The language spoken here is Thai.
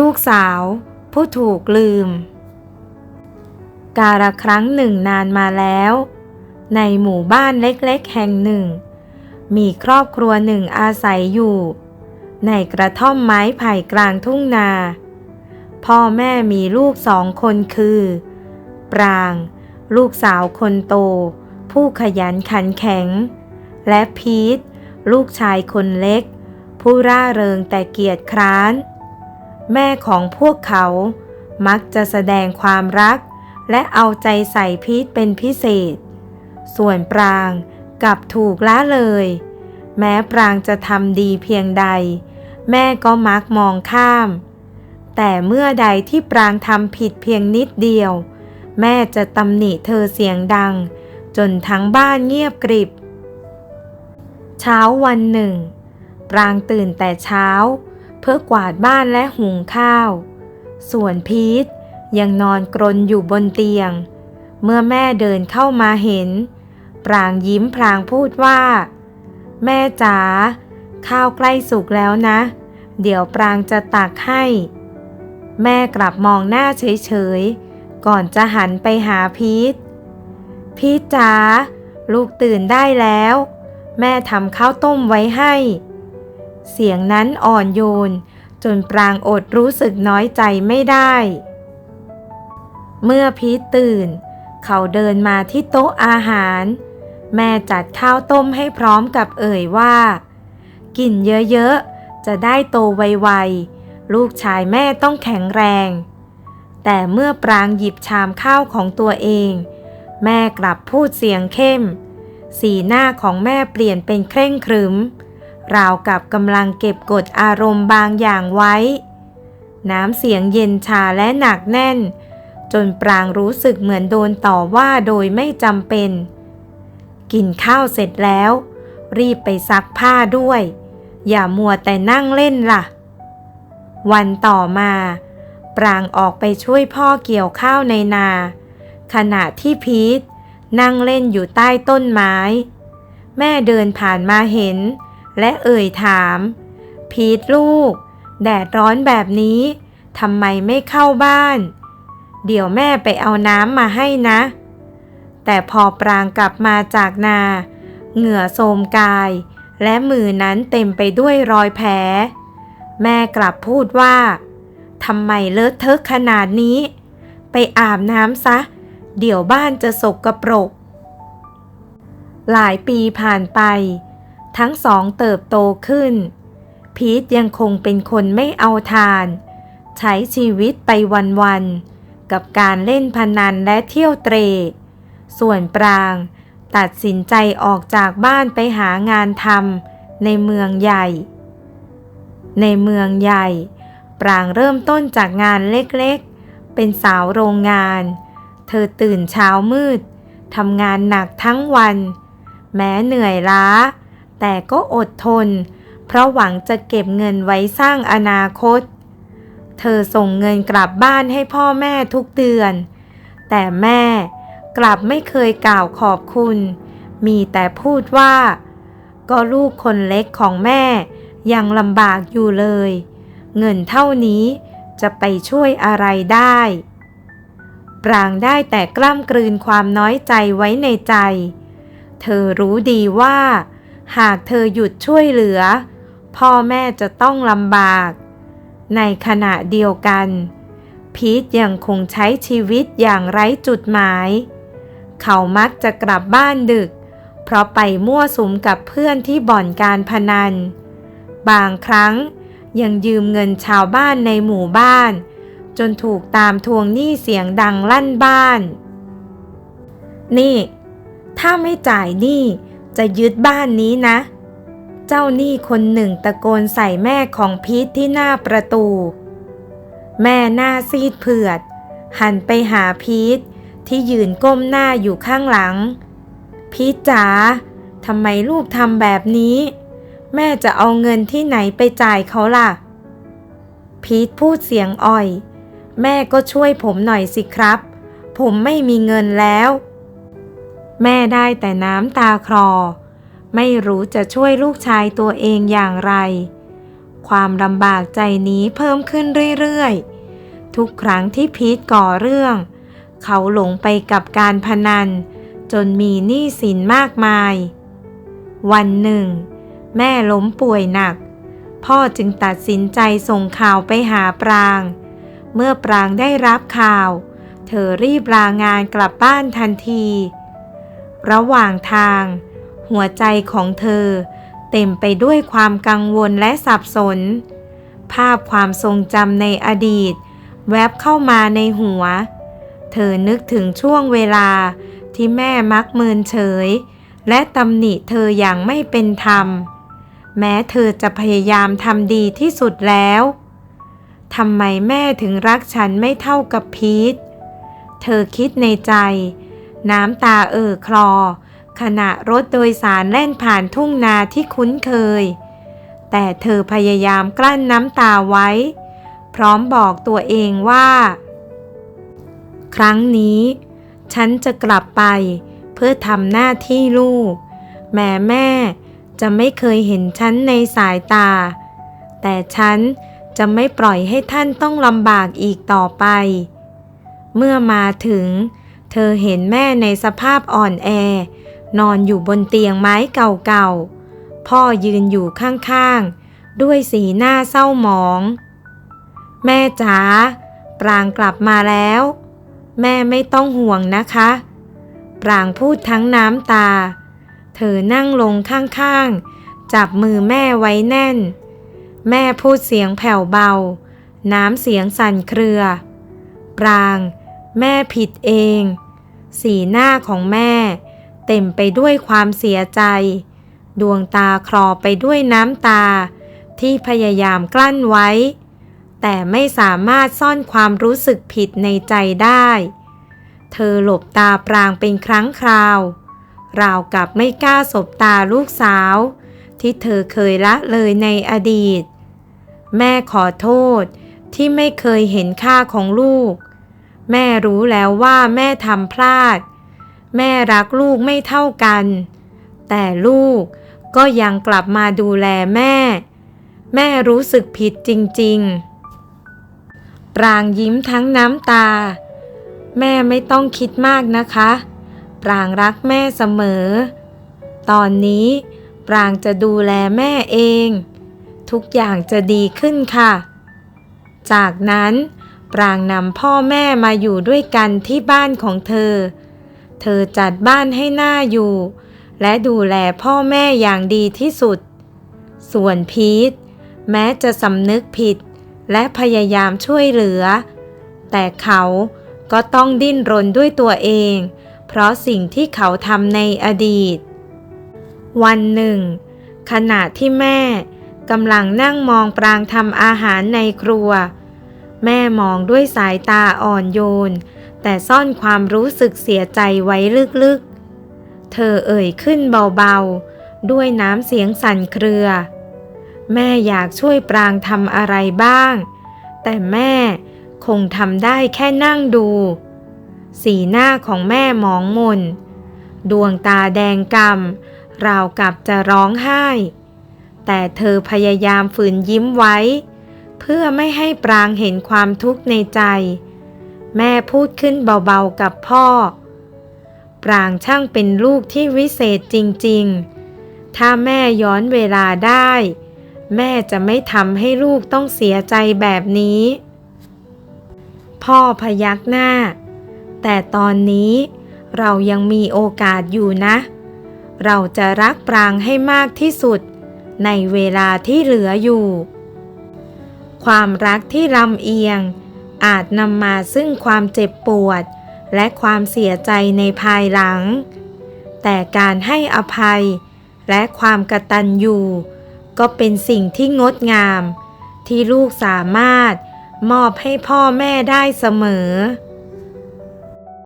ลูกสาว ผู้ถูกลืม กาละครั้งหนึ่งนานมาแล้ว ในหมู่บ้านเล็กๆ แห่งหนึ่ง มีครอบครัวหนึ่งอาศัยอยู่ ในกระท่อมไม้ไผ่กลางทุ่งนา พ่อแม่มีลูกสองคนคือ ปราง ลูกสาวคนโต ผู้ขยันขันแข็ง และพีทลูกชายคนเล็ก ผู้ร่าเริงแต่เกียจคร้าน แม่ของพวกเขา มักจะแสดงความรัก และเอาใจใส่พีทเป็นพิเศษ ส่วนปรางกลับถูกละเลย แม้ปรางจะทำดีเพียงใด แม่ก็มักมองข้าม แต่เมื่อใดที่ปรางทำผิดเพียงนิดเดียว แม่จะตำหนิเธอเสียงดัง จนทั้งบ้านเงียบกริบ เช้าวันหนึ่ง ปรางตื่นแต่เช้า เพื่อกวาดบ้านและหุงข้าว ส่วนพีทยังนอนกรนอยู่บนเตียง เมื่อแม่เดินเข้ามาเห็น ปรางยิ้มพลางพูดว่า แม่จ๋าข้าวใกล้สุกแล้วนะ เดี๋ยวปรางจะตักให้ แม่กลับมองหน้าเฉยๆ ก่อนจะหันไปหาพีทพีทจ๋าลูกตื่นได้แล้ว แม่ทำข้าวต้มไว้ให้ เสียงนั้นอ่อนโยน จนปรางอดรู้สึกน้อยใจไม่ได้ เมื่อพีทตื่น เขาเดินมาที่โต๊ะอาหาร แม่จัดข้าวต้มให้พร้อมกับเอ่ยว่า กินเยอะๆ จะได้โตไวๆ ลูกชายแม่ต้องแข็งแรง แต่เมื่อปรางหยิบชามข้าวของตัวเอง แม่กลับพูดเสียงเข้ม สีหน้าของแม่เปลี่ยนเป็นเคร่งครึม ราวกับกำลังเก็บกดอารมณ์บางอย่างไว้ น้ำเสียงเย็นชาและหนักแน่น จนปรางรู้สึกเหมือนโดนต่อว่าโดยไม่จำเป็น กินข้าวเสร็จแล้ว รีบไปซักผ้าด้วย อย่ามัวแต่นั่งเล่นล่ะ วันต่อมา ปรางออกไปช่วยพ่อเกี่ยวข้าวในนา ขณะที่พีทนั่งเล่นอยู่ใต้ต้นไม้ แม่เดินผ่านมาเห็น และเอ่ยถาม พีทลูก แดดร้อนแบบนี้ทำไมไม่เข้าบ้าน เดี๋ยวแม่ไปเอาน้ำมาให้นะ แต่พอปรางกลับมาจากนา เหงื่อโทรมกาย และมือนั้นเต็มไปด้วยรอยแผล แม่กลับพูดว่าทำไมเลอะเทอะขนาดนี้ ไปอาบน้ำซะ เดี๋ยวบ้านจะสกปรก หลายปีผ่านไป ทั้งสองเติบโตขึ้น พีทยังคงเป็นคนไม่เอาทาน ใช้ชีวิตไปวันๆ กับการเล่นพนันและเที่ยวเตร ส่วนปรางตัดสินใจออกจากบ้านไปหางานทำในเมืองใหญ่ ในเมืองใหญ่ ปรางเริ่มต้นจากงานเล็กๆ เป็นสาวโรงงาน เธอตื่นเช้ามืดทำงานหนักทั้งวัน แม้เหนื่อยล้า แต่ก็อดทน เพราะหวังจะเก็บเงินไว้สร้างอนาคต เธอส่งเงินกลับบ้านให้พ่อแม่ทุกเดือน แต่แม่กลับไม่เคยกล่าวขอบคุณ มีแต่พูดว่า ก็ลูกคนเล็กของแม่ยังลำบากอยู่เลย เงินเท่านี้จะไปช่วยอะไรได้ปรางได้แต่กล้ำกลืนความน้อยใจไว้ในใจ เธอรู้ดีว่า หากเธอหยุดช่วยเหลือ พ่อแม่จะต้องลำบาก ในขณะเดียวกัน พีทยังคงใช้ชีวิตอย่างไร้จุดหมาย เขามักจะกลับบ้านดึก เพราะไปมั่วสุมกับเพื่อนที่บ่อนการพนัน บางครั้งยังยืมเงินชาวบ้านในหมู่บ้าน จนถูกตามทวงหนี้เสียงดังลั่นบ้าน นี่ ถ้าไม่จ่ายหนี้ จะยึดบ้านนี้นะ เจ้าหนี้คนหนึ่งตะโกนใส่แม่ของพีทที่หน้าประตู แม่หน้าซีดเผือด หันไปหาพีทที่ยืนก้มหน้าอยู่ข้างหลัง พีทจ๋าทำไมลูกทำแบบนี้ แม่จะเอาเงินที่ไหนไปจ่ายเขาล่ะ พีทพูดเสียงอ่อย แม่ก็ช่วยผมหน่อยสิครับ ผมไม่มีเงินแล้ว แม่ได้แต่น้ำตาคลอ ไม่รู้จะช่วยลูกชายตัวเองอย่างไร ความลำบากใจนี้เพิ่มขึ้นเรื่อยๆ ทุกครั้งที่พีทก่อเรื่อง เขาหลงไปกับการพนัน จนมีหนี้สินมากมาย วันหนึ่ง แม่ล้มป่วยหนัก พ่อจึงตัดสินใจส่งข่าวไปหาปราง เมื่อปรางได้รับข่าว เธอรีบลางานกลับบ้านทันที ระหว่างทาง หัวใจของเธอ เต็มไปด้วยความกังวลและสับสน ภาพความทรงจำในอดีต แวบเข้ามาในหัว เธอนึกถึงช่วงเวลาที่แม่มักเมินเฉย และตำหนิเธออย่างไม่เป็นธรรม แม้เธอจะพยายามทำดีที่สุดแล้วทำไมแม่ถึงรักฉันไม่เท่ากับพีท เธอคิดในใจ น้ำตาเอ่อคลอ ขณะรถโดยสารแล่นผ่านทุ่งนาที่คุ้นเคย แต่เธอพยายามกลั้นน้ำตาไว้ พร้อมบอกตัวเองว่า ครั้งนี้ ฉันจะกลับไปเพื่อทำหน้าที่ลูก แม่แม่จะไม่เคยเห็นฉันในสายตา แต่ฉันจะไม่ปล่อยให้ท่านต้องลำบากอีกต่อไป เมื่อมาถึง เธอเห็นแม่ในสภาพอ่อนแอ นอนอยู่บนเตียงไม้เก่าๆ พ่อยืนอยู่ข้างๆ ด้วยสีหน้าเศร้าหมอง แม่จ๋าปรางกลับมาแล้ว แม่ไม่ต้องห่วงนะคะ ปรางพูดทั้งน้ำตา เธอนั่งลงข้างๆ จับมือแม่ไว้แน่น แม่พูดเสียงแผ่วเบา น้ำเสียงสั่นเครือ ปราง แม่ผิดเอง สีหน้าของแม่ เต็มไปด้วยความเสียใจ ดวงตาคลอไปด้วยน้ำตา ที่พยายามกลั้นไว้ แต่ไม่สามารถซ่อนความรู้สึกผิดในใจได้ เธอหลบตาปรางเป็นครั้งคราว ราวกับไม่กล้าสบตาลูกสาว ที่เธอเคยละเลยในอดีต แม่ขอโทษที่ไม่เคยเห็นค่าของลูก แม่รู้แล้วว่าแม่ทำพลาด แม่รักลูกไม่เท่ากัน แต่ลูกก็ยังกลับมาดูแลแม่ แม่รู้สึกผิดจริง ๆ ปรางยิ้มทั้งน้ำตา แม่ไม่ต้องคิดมากนะคะ ปรางรักแม่เสมอ ตอนนี้ปรางจะดูแลแม่เอง ทุกอย่างจะดีขึ้นค่ะ จากนั้น ปรางนำพ่อแม่มาอยู่ด้วยกันที่บ้านของเธอ เธอจัดบ้านให้หน่าอยู่ และดูแลพ่อแม่อย่างดีที่สุด ส่วนพีทแม้จะสำนึกผิด และพยายามช่วยเหลือ แต่เขาก็ต้องดิ้นรนด้วยตัวเอง เพราะสิ่งที่เขาทำในอดีต วันหนึ่ง ขณะที่แม่กำลังนั่งมองปรางทำอาหารในครัว แม่มองด้วยสายตาอ่อนโยน แต่ซ่อนความรู้สึกเสียใจไว้ลึกๆ เธอเอ่ยขึ้นเบาๆ ด้วยน้ำเสียงสั่นเครือ แม่อยากช่วยปรางทำอะไรบ้าง แต่แม่คงทำได้แค่นั่งดู สีหน้าของแม่มองมน ดวงตาแดงกำราวกับจะร้องไห้ แต่เธอพยายามฝืนยิ้มไว้ เพื่อไม่ให้ปรางเห็นความทุกข์ในใจ แม่พูดขึ้นเบาๆกับพ่อ ปรางช่างเป็นลูกที่วิเศษจริงๆ ถ้าแม่ย้อนเวลาได้ แม่จะไม่ทำให้ลูกต้องเสียใจแบบนี้ พ่อพยักหน้า แต่ตอนนี้เรายังมีโอกาสอยู่นะ เราจะรักปรางให้มากที่สุด ในเวลาที่เหลืออยู่ ความรักที่ลำเอียง อาจนำมาซึ่งความเจ็บปวด และความเสียใจในภายหลัง แต่การให้อภัย และความกตัญญูก็เป็นสิ่งที่งดงาม ที่ลูกสามารถมอบให้พ่อแม่ได้เสมอ